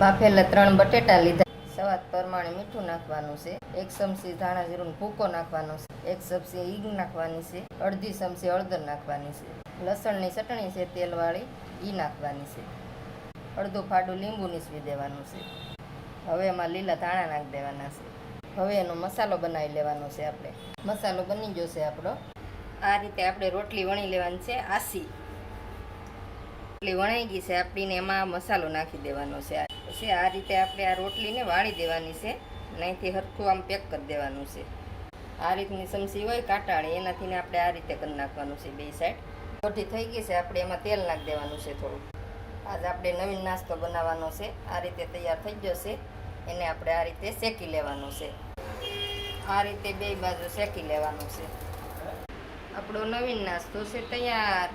બાફેલા ત્રણ બટેટા લીધા. સ્વાદ પ્રમાણે મીઠું નાખવાનું છે. એક ચમચી ધાણા જીરું ભૂકો નાખવાનો છે. એક ચમચી ઈંગ નાખવાની છે. અડધી ચમચી હળદર નાખવાની છે. લસણની ચટણી છે, તેલવાળી ઈ નાખવાની છે. અડધું ફાડું લીંબુ નીસવી દેવાનું છે. હવે એમાં લીલા ધાણા નાખી દેવાના છે. હવે એનો મસાલો બનાવી લેવાનો છે આપણે. મસાલો બની ગયો છે આપણો. આ રીતે આપણે રોટલી વણી લેવાની છે આસી. રોટલી વણાઈ ગઈ છે આપણીને એમાં મસાલો નાખી દેવાનો છે. પછી આ રીતે આપણે આ રોટલીને વાળી દેવાની છે અહીંથી હરખું આમ પેક કરી દેવાનું છે. આ રીતની સમસી હોય, કાંટાળી એનાથી આપણે આ રીતે કરી નાખવાનું છે બે સાઈડ રોટી થઈ ગઈ છે, આપણે એમાં તેલ નાખી દેવાનું છે થોડું. આજ આપણે નવીન નાસ્તો બનાવવાનો છે, આ રીતે તૈયાર થઈ ગયો છે એને આપણે આ રીતે શેકી લેવાનો છે. આ રીતે બે બાજુ શેકી લેવાનું છે. આપણો નવીન નાસ્તો છે તૈયાર.